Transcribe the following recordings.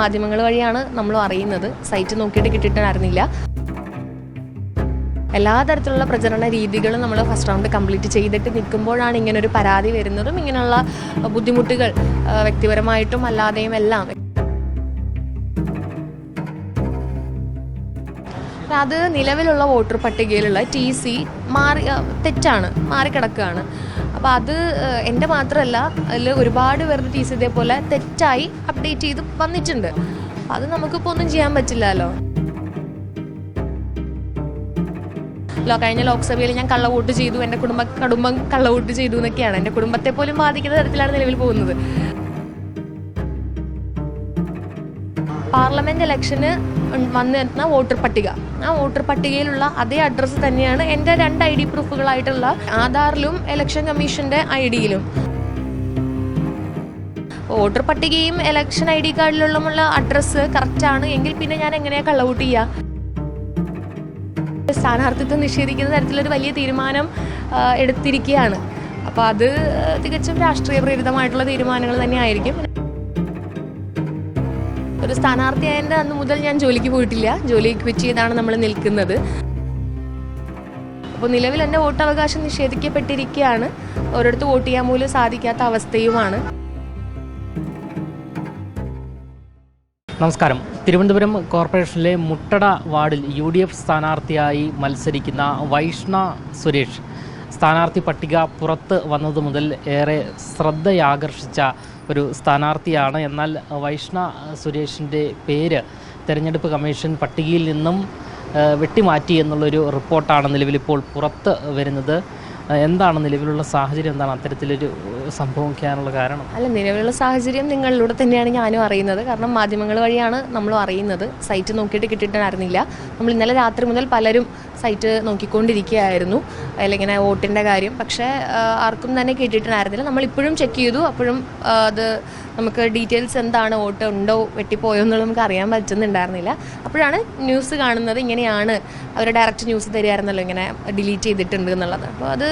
മാധ്യമങ്ങൾ വഴിയാണ് നമ്മൾ അറിയുന്നത്. സൈറ്റ് നോക്കിയിട്ട് കിട്ടിയിട്ടുണ്ടായിരുന്നില്ല എല്ലാ തരത്തിലുള്ള പ്രചരണ രീതികളും നമ്മൾ ഫസ്റ്റ് റൗണ്ട് കംപ്ലീറ്റ് ചെയ്തിട്ട് നിൽക്കുമ്പോഴാണ് ഒരു പരാതി വരുന്നതും ഇങ്ങനെയുള്ള ബുദ്ധിമുട്ടുകൾ വ്യക്തിപരമായിട്ടും അല്ലാതെയും എല്ലാം. അത് നിലവിലുള്ള വോട്ടർ പട്ടികയിലുള്ള ടി സി മാറി തെറ്റാണ് മാറിക്കിടക്കുകയാണ്. അപ്പോൾ അത് എന്റെ മാത്രമല്ല അതിൽ ഒരുപാട് പേരുടെ ടീസ് ഇതേപോലെ തെറ്റായി അപ്ഡേറ്റ് ചെയ്ത് വന്നിട്ടുണ്ട്. അത് നമുക്കിപ്പോൾ ഒന്നും ചെയ്യാൻ പറ്റില്ലല്ലോ. ലോ കഴിഞ്ഞ ലോക്സഭയിൽ ഞാൻ കള്ളവോട്ട് ചെയ്തു എന്റെ കുടുംബ കുടുംബം കള്ളവോട്ട് ചെയ്തു എന്നൊക്കെയാണ്. എന്റെ കുടുംബത്തെ പോലും ബാധിക്കുന്ന തരത്തിലാണ് നിലവിൽ പോകുന്നത്. പാർലമെന്റ് ഇലക്ഷന് വന്നിരുന്ന വോട്ടർ പട്ടിക. ആ വോട്ടർ പട്ടികയിലുള്ള അതേ അഡ്രസ്സ് തന്നെയാണ് എന്റെ രണ്ട് ഐ ഡി പ്രൂഫുകളായിട്ടുള്ള ആധാറിലും ഇലക്ഷൻ കമ്മീഷന്റെ ഐ ഡിയിലും. വോട്ടർ പട്ടികയും ഇലക്ഷൻ ഐ ഡി കാർഡിലുള്ള അഡ്രസ്സ് കറക്റ്റാണ് എങ്കിൽ പിന്നെ ഞാൻ എങ്ങനെയാണ് കള്ളവോട്ട് ചെയ്യുക സ്ഥാനാർത്ഥിത്വം നിഷേധിക്കുന്ന തരത്തിലൊരു വലിയ തീരുമാനം എടുത്തിരിക്കുകയാണ് അപ്പോൾ അത് തികച്ചും രാഷ്ട്രീയ പ്രേരിതമായിട്ടുള്ള തീരുമാനങ്ങൾ തന്നെയായിരിക്കും. ഒരു സ്ഥാനാർത്ഥിയായതിന്റെ അന്ന് മുതൽ ഞാൻ ജോലിക്ക് പോയിട്ടില്ല. ജോലി ക്വിറ്റ് ചെയ്താണ് നമ്മൾ നിൽക്കുന്നത്. അപ്പോൾ നിലവിൽ എന്റെ വോട്ടവകാശം നിഷേധിക്കപ്പെട്ടിരിക്കുകയാണ് ഒരിടത്ത് വോട്ട് ചെയ്യാൻ പോലും സാധിക്കാത്ത അവസ്ഥയുമാണ്. നമസ്കാരം. തിരുവനന്തപുരം കോർപ്പറേഷനിലെ മുട്ടട വാർഡിൽ യു ഡി എഫ് സ്ഥാനാർത്ഥിയായി മത്സരിക്കുന്ന വൈഷ്ണ സുരേഷ് സ്ഥാനാർത്ഥി പട്ടിക പുറത്ത് വന്നത് മുതൽ ഏറെ ശ്രദ്ധയാകർഷിച്ച ഒരു സ്ഥാനാർത്ഥിയാണ്. എന്നാൽ വൈഷ്ണ സുരേഷിന്റെ പേര് തെരഞ്ഞെടുപ്പ് കമ്മീഷൻ പട്ടികയിൽ നിന്നും വെട്ടിമാറ്റി എന്നുള്ളൊരു റിപ്പോർട്ടാണ് നിലവിലിപ്പോൾ പുറത്ത് വരുന്നത്. എന്താണ് നിലവിലുള്ള സാഹചര്യം? എന്താണ് അത്തരത്തിലൊരു സംഭവിക്കാനുള്ള കാരണം? അല്ല നിലവിലുള്ള സാഹചര്യം നിങ്ങളിലൂടെ തന്നെയാണ് ഞാനും അറിയുന്നത്. കാരണം മാധ്യമങ്ങൾ വഴിയാണ് നമ്മൾ അറിയുന്നത്. സൈറ്റ് നോക്കിയിട്ട് കിട്ടിയിട്ടുണ്ടായിരുന്നില്ല. നമ്മൾ ഇന്നലെ രാത്രി മുതൽ പലരും സൈറ്റ് നോക്കിക്കൊണ്ടിരിക്കുകയായിരുന്നു. അല്ലെങ്കിൽ വോട്ടിന്റെ കാര്യം. പക്ഷേ ആർക്കും തന്നെ കിട്ടിയിട്ടുണ്ടായിരുന്നില്ല നമ്മളിപ്പോഴും ചെക്ക് ചെയ്തു. അപ്പോഴും അത് നമുക്ക് ഡീറ്റെയിൽസ് എന്താണ് വോട്ട് ഉണ്ടോ വെട്ടിപ്പോയോ എന്നുള്ളത് നമുക്ക് അറിയാൻ പറ്റുന്നുണ്ടായിരുന്നില്ല. അപ്പോഴാണ് ന്യൂസ് കാണുന്നത് ഇങ്ങനെയാണ് അവർ ഡയറക്റ്റ് ന്യൂസ് തരുമായിരുന്നല്ലോ ഇങ്ങനെ ഡിലീറ്റ് ചെയ്തിട്ടുണ്ട് എന്നുള്ളത്. അപ്പോൾ അത്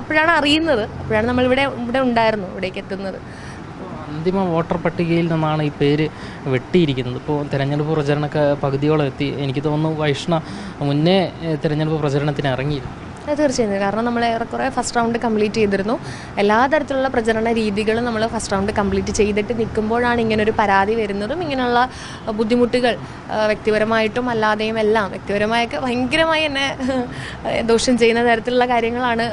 അപ്പോഴാണ് അറിയുന്നത്. അപ്പോഴാണ് നമ്മളിവിടെ ഇവിടെ ഉണ്ടായിരുന്നു ഇവിടേക്ക് എത്തുന്നത്. അന്തിമ വോട്ടർ പട്ടികയിൽ നിന്നാണ് ഈ പേര് വെട്ടിയിരിക്കുന്നത്. ഇപ്പോൾ തിരഞ്ഞെടുപ്പ് പ്രചരണമൊക്കെ പകുതിയോളം എത്തി. എനിക്ക് തോന്നുന്നു വൈഷ്ണ മുന്നേ തിരഞ്ഞെടുപ്പ് പ്രചരണത്തിന് ഇറങ്ങിയിരുന്നു. തീർച്ചയായും. കാരണം നമ്മൾ ഏറെക്കുറെ ഫസ്റ്റ് റൗണ്ട് കംപ്ലീറ്റ് ചെയ്തിരുന്നു. എല്ലാ തരത്തിലുള്ള പ്രചരണ രീതികളും നമ്മൾ ഫസ്റ്റ് റൗണ്ട് കംപ്ലീറ്റ് ചെയ്തിട്ട് നിൽക്കുമ്പോഴാണ് ഒരു പരാതി വരുന്നതും ഇങ്ങനെയുള്ള ബുദ്ധിമുട്ടുകൾ വ്യക്തിപരമായിട്ടും അല്ലാതെയും എല്ലാം വ്യക്തിപരമായൊക്കെ ഭയങ്കരമായി എന്നെ ദോഷം ചെയ്യുന്ന തരത്തിലുള്ള കാര്യങ്ങളാണ്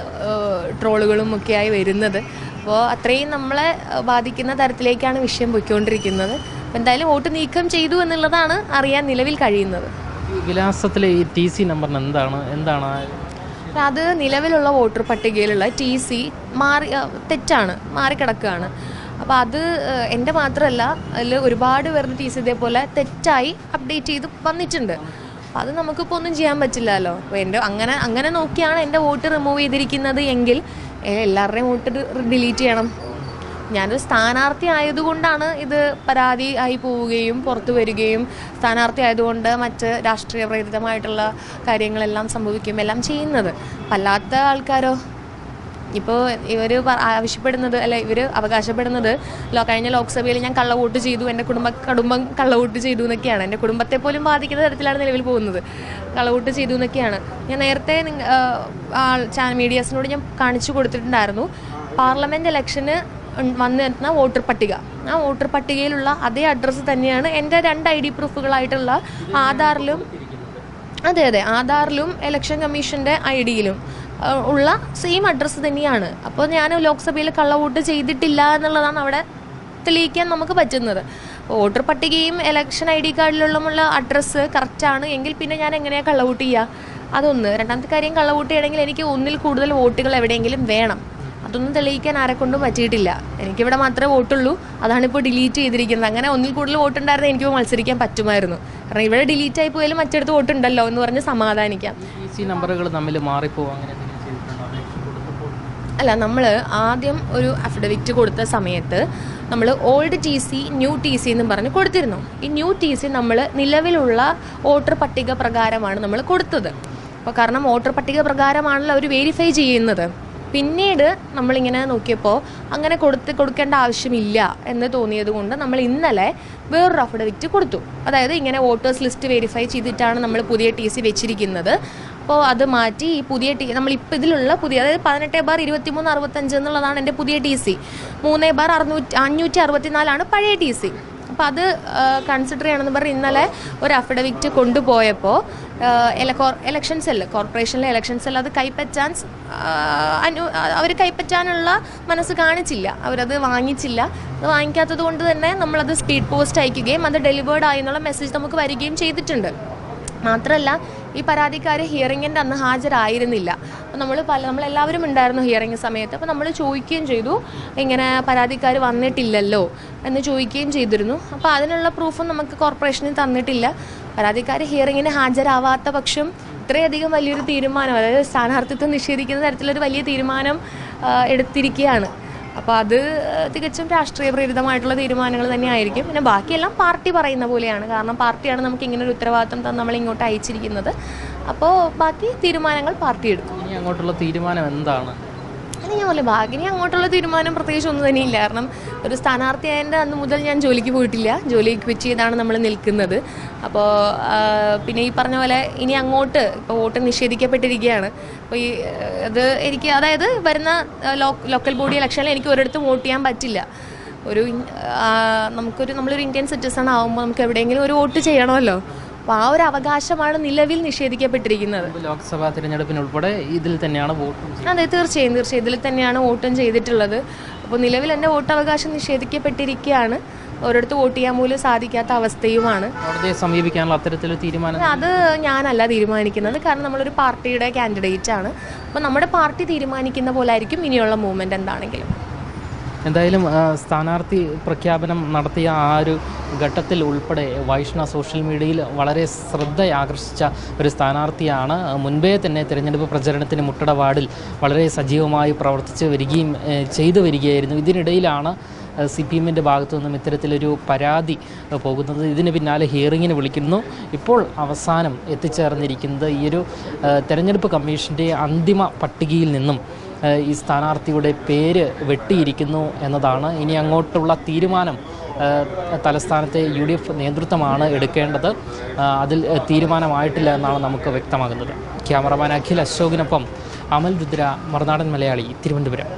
ട്രോളുകളും ഒക്കെയായി വരുന്നത്. അപ്പോൾ അത്രയും നമ്മളെ ബാധിക്കുന്ന തരത്തിലേക്കാണ് വിഷയം പോയിക്കൊണ്ടിരിക്കുന്നത്. എന്തായാലും വോട്ട് നീക്കം ചെയ്തു എന്നുള്ളതാണ് അറിയാൻ നിലവിൽ കഴിയുന്നത്. വിലാസത്തിലെ ഈ ടി സി നമ്പറിന് എന്താണ് എന്താണ് അത് നിലവിലുള്ള വോട്ടർ പട്ടികയിലുള്ള ടി സി മാറി തെറ്റാണ് മാറിക്കിടക്കുകയാണ്. അപ്പോൾ അത് എന്റെ മാത്രമല്ല അതിൽ ഒരുപാട് പേരുടെ ടി സി ഇതേപോലെ തെറ്റായി അപ്ഡേറ്റ് ചെയ്ത് വന്നിട്ടുണ്ട്. അത് നമുക്കിപ്പോൾ ഒന്നും ചെയ്യാൻ പറ്റില്ലല്ലോ. അപ്പോൾ എന്റെ അങ്ങനെ അങ്ങനെ നോക്കിയാണ് എന്റെ വോട്ട് റിമൂവ് ചെയ്തിരിക്കുന്നത് എങ്കിൽ എല്ലാവരുടെയും വോട്ട് ഡിലീറ്റ് ചെയ്യണം. ഞാനൊരു സ്ഥാനാർത്ഥി ആയതുകൊണ്ടാണ് ഇത് പരാതി ആയി പോവുകയും പുറത്തു വരികയും സ്ഥാനാർത്ഥി ആയതുകൊണ്ട് മറ്റ് രാഷ്ട്രീയ പ്രേരിതമായിട്ടുള്ള കാര്യങ്ങളെല്ലാം സംഭവിക്കുകയും എല്ലാം ചെയ്യുന്നത്. അല്ലാത്ത ആൾക്കാരോ? ഇപ്പോൾ ഇവർ ആവശ്യപ്പെടുന്നത് അല്ല ഇവർ അവകാശപ്പെടുന്നത് കഴിഞ്ഞ ലോക്സഭയിൽ ഞാൻ കള്ള വോട്ട് ചെയ്തു എന്റെ കുടുംബ കുടുംബം കള്ളവോട്ട് ചെയ്തു എന്നൊക്കെയാണ്. എന്റെ കുടുംബത്തെ പോലും ബാധിക്കുന്ന തരത്തിലാണ് നിലവിൽ പോകുന്നത്. കള്ള വോട്ട് ചെയ്തു എന്നൊക്കെയാണ്. ഞാൻ നേരത്തെ മീഡിയാസിനോട് ഞാൻ കാണിച്ചു കൊടുത്തിട്ടുണ്ടായിരുന്നു. പാർലമെന്റ് ഇലക്ഷന് വന്നിരുന്ന വോട്ടർ പട്ടിക. ആ വോട്ടർ പട്ടികയിലുള്ള അതേ അഡ്രസ്സ് തന്നെയാണ് എന്റെ രണ്ട് ഐ ഡി പ്രൂഫുകളായിട്ടുള്ള ആധാറിലും അതെ അതെ ആധാറിലും ഇലക്ഷൻ കമ്മീഷന്റെ ഐ ഡിയിലും ഉള്ള സെയിം അഡ്രസ്സ് തന്നെയാണ്. അപ്പോൾ ഞാൻ ലോക്സഭയിൽ കള്ളവോട്ട് ചെയ്തിട്ടില്ല എന്നുള്ളതാണ് അവിടെ തെളിയിക്കാൻ നമുക്ക് പറ്റുന്നത്. വോട്ടർ പട്ടികയും ഇലക്ഷൻ ഐ ഡി കാർഡിലുള്ള അഡ്രസ്സ് കറക്റ്റാണ് എങ്കിൽ പിന്നെ ഞാൻ എങ്ങനെയാണ് കള്ളവോട്ട് ചെയ്യുക? അതൊന്ന്. രണ്ടാമത്തെ കാര്യം കള്ളവോട്ട് ചെയ്യണമെങ്കിൽ എനിക്ക് ഒന്നിൽ കൂടുതൽ വോട്ടുകൾ എവിടെയെങ്കിലും വേണം. അതൊന്നും തെളിയിക്കാൻ ആരെക്കൊണ്ടും പറ്റിയിട്ടില്ല. എനിക്കിവിടെ മാത്രമേ വോട്ടുള്ളൂ. അതാണ് ഇപ്പോൾ ഡിലീറ്റ് ചെയ്തിരിക്കുന്നത്. അങ്ങനെ ഒന്നിൽ കൂടുതൽ വോട്ടുണ്ടായിരുന്ന എനിക്ക് മത്സരിക്കാൻ പറ്റുമായിരുന്നു. കാരണം ഇവിടെ ഡിലീറ്റ് ആയി പോയാലും മറ്റടുത്ത് വോട്ടുണ്ടല്ലോ എന്ന് പറഞ്ഞ് സമാധാനിക്കാം. നമ്പറുകൾ തമ്മിൽ അങ്ങനെ അല്ല നമ്മൾ ആദ്യം ഒരു അഫിഡവിറ്റ് കൊടുത്ത സമയത്ത് നമ്മൾ old T C new T C എന്നും പറഞ്ഞ് കൊടുത്തിരുന്നു. ഈ ന്യൂ ടി സി നമ്മൾ നിലവിലുള്ള വോട്ടർ പട്ടിക പ്രകാരമാണ് നമ്മൾ കൊടുത്തത്. അപ്പോൾ കാരണം വോട്ടർ പട്ടിക പ്രകാരമാണല്ലോ അവർ വെരിഫൈ ചെയ്യുന്നത്. പിന്നീട് നമ്മളിങ്ങനെ നോക്കിയപ്പോൾ അങ്ങനെ കൊടുത്ത് കൊടുക്കേണ്ട ആവശ്യമില്ല എന്ന് തോന്നിയത് കൊണ്ട് നമ്മൾ ഇന്നലെ വേറൊരു അഫിഡവിറ്റ് കൊടുത്തു. അതായത് ഇങ്ങനെ വോട്ടേഴ്സ് ലിസ്റ്റ് വെരിഫൈ ചെയ്തിട്ടാണ് നമ്മൾ പുതിയ ടി സി വെച്ചിരിക്കുന്നത്. അപ്പോൾ അത് മാറ്റി ഈ പുതിയ ടി നമ്മളിപ്പോൾ ഇതിലുള്ള പുതിയ അതായത് പതിനെട്ട് ബാർ ഇരുപത്തിമൂന്ന് അറുപത്തഞ്ച് എന്നുള്ളതാണ് എന്റെ പുതിയ ടി സി മൂന്ന് ബാർ അറുന്നൂറ്റി അഞ്ഞൂറ്റി അറുപത്തിനാലാണ് പഴയ ടി സി അപ്പോൾ അത് കൺസിഡർ ചെയ്യണമെന്ന് പറഞ്ഞ് ഇന്നലെ ഒരു അഫിഡവിറ്റ് കൊണ്ടുപോയപ്പോൾ ഇലക്ഷൻ സെൽ കോർപ്പറേഷനിലെ ഇലക്ഷൻ സെൽ അത് കൈപ്പറ്റാൻ അനു അവർ കൈപ്പറ്റാനുള്ള മനസ്സ് കാണിച്ചില്ല. അവരത് വാങ്ങിച്ചില്ല. അത് വാങ്ങിക്കാത്തത് കൊണ്ട് തന്നെ നമ്മളത് സ്പീഡ് പോസ്റ്റ് അയക്കുകയും അത് ഡെലിവേർഡ് ആയി എന്നുള്ള മെസ്സേജ് നമുക്ക് വരികയും ചെയ്തിട്ടുണ്ട്. മാത്രമല്ല ഈ പരാതിക്കാർ ഹിയറിങ്ങിന്റെ അന്ന് ഹാജരായിരുന്നില്ല. അപ്പോൾ നമ്മൾ പല നമ്മളെല്ലാവരും ഉണ്ടായിരുന്നു ഹിയറിംഗ് സമയത്ത്. അപ്പോൾ നമ്മൾ ചോദിക്കുകയും ചെയ്തു ഇങ്ങനെ പരാതിക്കാർ വന്നിട്ടില്ലല്ലോ എന്ന് ചോദിക്കുകയും ചെയ്തിരുന്നു. അപ്പോൾ അതിനുള്ള പ്രൂഫും നമുക്ക് കോർപ്പറേഷനിൽ തന്നിട്ടില്ല. പരാതിക്കാർ ഹിയറിങ്ങിന് ഹാജരാവാത്ത പക്ഷം ഇത്രയധികം വലിയൊരു തീരുമാനം അതായത് സ്ഥാനാർത്ഥിത്വം നിഷേധിക്കുന്ന തരത്തിലൊരു വലിയ തീരുമാനം എടുത്തിരിക്കുകയാണ്. അപ്പോൾ അത് തികച്ചും രാഷ്ട്രീയ പ്രേരിതമായിട്ടുള്ള തീരുമാനങ്ങൾ തന്നെയായിരിക്കും. പിന്നെ ബാക്കിയെല്ലാം പാർട്ടി പറയുന്ന പോലെയാണ്. കാരണം പാർട്ടിയാണ് നമുക്ക് ഇങ്ങനെ ഒരു ഉത്തരവാദിത്തം തന്നെ നമ്മൾ ഇങ്ങോട്ട് അയച്ചിരിക്കുന്നത്. അപ്പോൾ ബാക്കി തീരുമാനങ്ങൾ പാർട്ടി എടുക്കും. ഇനി അങ്ങോട്ടുള്ള തീരുമാനം എന്താണ്? ഇനി ഞാൻ പറഞ്ഞു ഭാഗ്യനി അങ്ങോട്ടുള്ള തീരുമാനം പ്രത്യേകിച്ച് ഒന്നും തന്നെ ഇല്ല. കാരണം ഒരു സ്ഥാനാർത്ഥിയായതിന്റെ അന്ന് മുതൽ ഞാൻ ജോലിക്ക് പോയിട്ടില്ല. ജോലി ക്വിറ്റ് ചെയ്താണ് നമ്മൾ നിൽക്കുന്നത്. അപ്പോൾ പിന്നെ ഈ പറഞ്ഞ പോലെ ഇനി അങ്ങോട്ട് ഇപ്പോൾ വോട്ട് നിഷേധിക്കപ്പെട്ടിരിക്കുകയാണ്. അപ്പോൾ ഈ അത് എനിക്ക് അതായത് വരുന്ന ലോക്കൽ ബോഡി ഇലക്ഷനിൽ എനിക്ക് ഒരിടത്തും വോട്ട് ചെയ്യാൻ പറ്റില്ല. ഒരു നമുക്കൊരു നമ്മളൊരു ഇന്ത്യൻ സിറ്റിസൺ ആകുമ്പോൾ നമുക്ക് എവിടെയെങ്കിലും ഒരു വോട്ട് ചെയ്യണമല്ലോ. അപ്പോൾ ആ ഒരു അവകാശമാണ് നിലവിൽ നിഷേധിക്കപ്പെട്ടിരിക്കുന്നത്. ലോക്സഭാ തിരഞ്ഞെടുപ്പിന് ഉൾപ്പെടെ ഇതിൽ തന്നെയാണ് വോട്ടും. അതെ തീർച്ചയായും തീർച്ചയായും. ഇതിൽ തന്നെയാണ് വോട്ടും ചെയ്തിട്ടുള്ളത്. അപ്പോൾ നിലവിൽ എന്റെ വോട്ടവകാശം നിഷേധിക്കപ്പെട്ടിരിക്കുകയാണ്. ഒരിടത്ത് വോട്ട് ചെയ്യാൻ പോലും സാധിക്കാത്ത അവസ്ഥയുമാണ്. കോടതിയെ സമീപിക്കാനുള്ള അത്തരത്തിലൊരു തീരുമാനം അത് ഞാനല്ല തീരുമാനിക്കുന്നത്. കാരണം നമ്മളൊരു പാർട്ടിയുടെ കാൻഡിഡേറ്റ് ആണ്. അപ്പോൾ നമ്മുടെ പാർട്ടി തീരുമാനിക്കുന്ന പോലെ ആയിരിക്കും ഇനിയുള്ള മൂവ്മെന്റ് എന്താണെങ്കിലും. എന്തായാലും സ്ഥാനാർത്ഥി പ്രഖ്യാപനം നടത്തിയ ആ ഒരു ഘട്ടത്തിൽ ഉൾപ്പെടെ വൈഷ്ണ സോഷ്യൽ മീഡിയയിൽ വളരെ ശ്രദ്ധയാകർഷിച്ച ഒരു സ്ഥാനാർത്ഥിയാണ്. മുൻപേ തന്നെ തിരഞ്ഞെടുപ്പ് പ്രചരണത്തിന് മുട്ടട വാർഡിൽ വളരെ സജീവമായി പ്രവർത്തിച്ച് വരികയും ചെയ്തു വരികയായിരുന്നു. ഇതിനിടയിലാണ് സി പി എമ്മിന്റെ ഭാഗത്തു നിന്നും ഇത്തരത്തിലൊരു പരാതി പോകുന്നത്. ഇതിന് പിന്നാലെ ഹിയറിങ്ങിന് വിളിക്കുന്നു. ഇപ്പോൾ അവസാനം എത്തിച്ചേർന്നിരിക്കുന്നത് ഈ ഒരു തെരഞ്ഞെടുപ്പ് കമ്മീഷന്റെ അന്തിമ പട്ടികയിൽ നിന്നും ഈ സ്ഥാനാർത്ഥിയുടെ പേര് വെട്ടിയിരിക്കുന്നു എന്നതാണ്. ഇനി അങ്ങോട്ടുള്ള തീരുമാനം തലസ്ഥാനത്തെ യു ഡി എഫ് നേതൃത്വമാണ് എടുക്കേണ്ടത്. അതിൽ തീരുമാനമായിട്ടില്ല എന്നാണ് നമുക്ക് വ്യക്തമാകുന്നത്. ക്യാമറമാൻ അഖിൽ അശോകിനൊപ്പം അമൽ രുദ്ര മറുനാടൻ മലയാളി തിരുവനന്തപുരം.